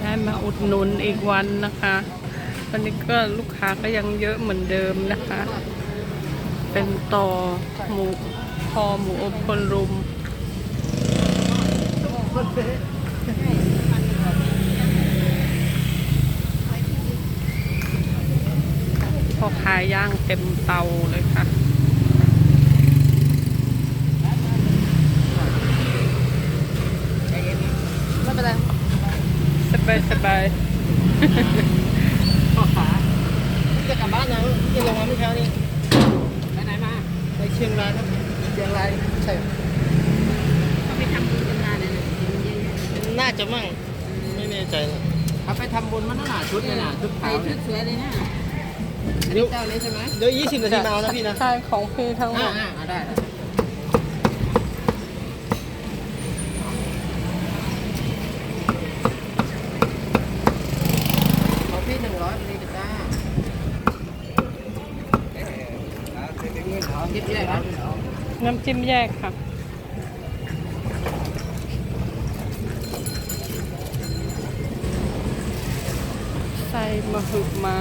ได้มาอุดหนุนอีกวันนะคะวันนี้ก็ลูกค้าก็ยังเยอะเหมือนเดิมนะคะ เป็นต่อหมูคอหมูอบคนรุมพอขายย่างเต็มเตาเลยค่ะ ไม่เป็นไร สบายสบายพ่อขาจะกลับบ้านยังที่ลงมาเมื่อเช้านี้ไปไหนมาไปเชียงรายครับเชียงรายใช่เขาไปทำบุญกันมาเนี่ยนะเยอะน่าจะมั่งไม่แน่ใจเลยเขาไปทำบุญมันน่าชุดเนี่ยนะชุดๆไปขาวชุเนี่ยดสวยเลยนะเดี๋ยวเจ้าเลยใช่ไหมเดี๋ยวยี่สิบนาทีมาเอานะพี่นะใช่ของพี่ทั้งหมอ่าดอ่าเอาได้ได้ ของพี่หนึ่งร้อยพอดีจ้า คิดแยกครับ น้ำจิ้มแยกค่ะใส่มะฮึกมา